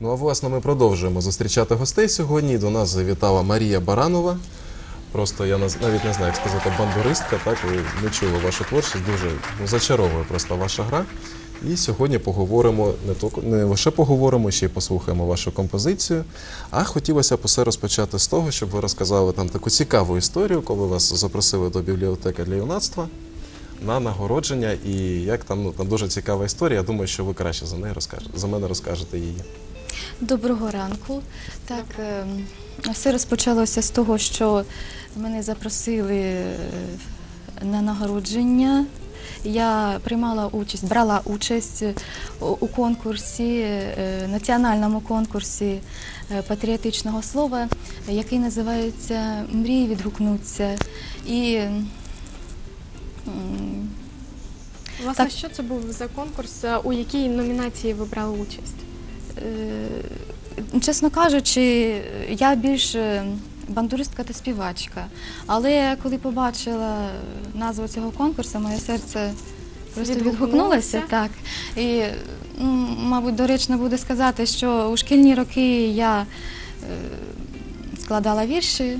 Ну а власне ми продовжуємо зустрічати гостей сьогодні. До нас завітала Марія Баранова. Просто я наз- навіть не знаю, як сказати, бандуристка. Так ви не чули вашу творчість. Дуже ну, зачаровує просто ваша гра. І сьогодні поговоримо не тільки не лише поговоримо, ще й послухаємо вашу композицію. А хотілося б усе розпочати з того, щоб ви розказали там таку цікаву історію, коли вас запросили до бібліотеки для юнацтва на нагородження. І як там ну там дуже цікава історія. Я думаю, що ви краще за неї розкажете за мене розкажете її. Доброго ранку. Так, ем, все розпочалося з того, що мене запросили е, на нагородження. Я приймала участь, брала участь у конкурсі, е, національному конкурсі е, патріотичного слова, який називається Мрії відгукнуться. І Власне, Так. що це був за конкурс? У якій номінації ви брали участь? Е, Чесно кажучи, я більш е, бандуристка та співачка. Але коли побачила назву цього конкурсу, моє серце просто Відгукнулося? Так. І, ну, мабуть, доречно буде сказати, що у шкільні роки я е, складала вірші.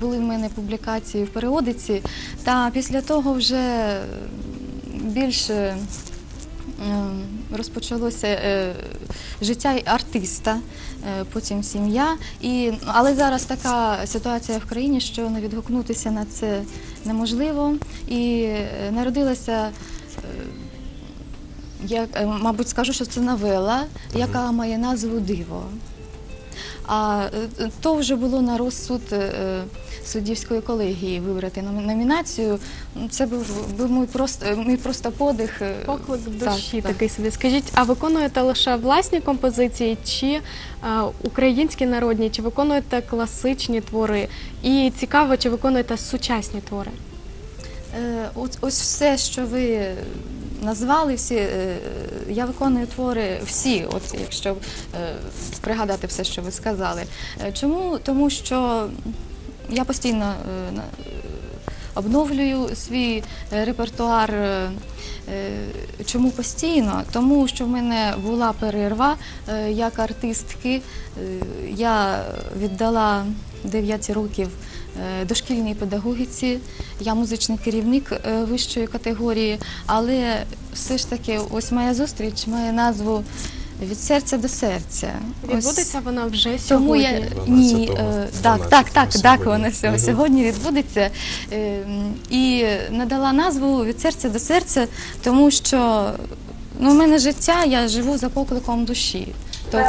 Були в мене публікації в періодиці, та після того вже більше розпочалося е, життя артиста, е, потім сім'я. І, але зараз така ситуація в країні, що не відгукнутися на це неможливо. І е, народилася. е, Я, е, мабуть, скажу, що це новела, яка має назву Диво. А е, то вже було на розсуд е, суддівської колегії вибрати номінацію. Це був, був мій просто мій просто подих. е, Поклик так, душі так. такий собі. Скажіть, а виконуєте лише власні композиції, чи е, українські народні, чи виконуєте класичні твори? І цікаво, чи виконуєте сучасні твори? Е, Ось все, що ви назвали, всі, е, я виконую твори всі, от якщо пригадати все, що ви сказали. Чому? Тому що я постійно е, обновлюю свій е, репертуар. е, е, Чому постійно? Тому що в мене була перерва е, як артистки. Е, Я віддала 9 років е, дошкільній педагогіці. Я музичний керівник е, вищої категорії, але все ж таки, ось моя зустріч має назву від серця до серця. Ось Відбудеться вона вже тому сьогодні. я ні, 12-го, е, так, 12-го так, так, так, вона сьогодні, Мгм. сьогодні відбудеться. Е, І надала назву від серця до серця, тому що ну, в мене життя, я живу за покликом душі. Тобто,